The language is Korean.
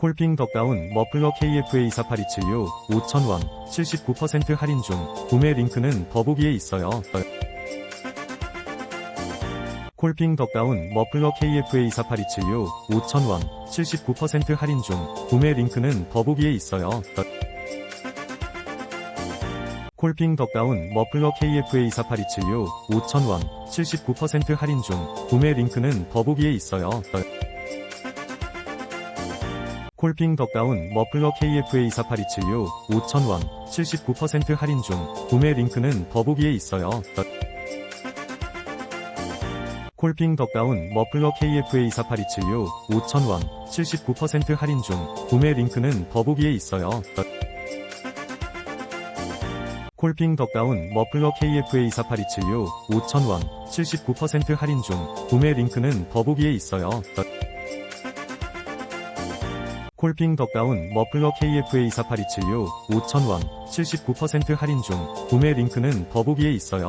콜핑 덕다운 머플러 KFA4827U 5,000원 79% 할인 중 구매 링크는 더보기에 있어요. 콜핑 덕다운 머플러 KFA4827U 5,000원 79% 할인 중 구매 링크는 더보기에 있어요. 콜핑 덕다운 머플러 KFA4827U 5,000원 79% 할인 중 구매 링크는 더보기에 있어요. 콜핑 덕다운 머플러 KFA4827U 5,000원 79% 할인 중 구매 링크는 더보기에 있어요. 콜핑 덕다운 머플러 KFA4827U 5,000원 79% 할인 중 구매 링크는 더보기에 있어요. 콜핑 덕다운 머플러 KFA4827U 5,000원 79% 할인 중 구매 링크는 더보기에 있어요. 콜핑 덕다운 머플러 KFA4827U 5,000원 79% 할인 중 구매 링크는 더보기에 있어요.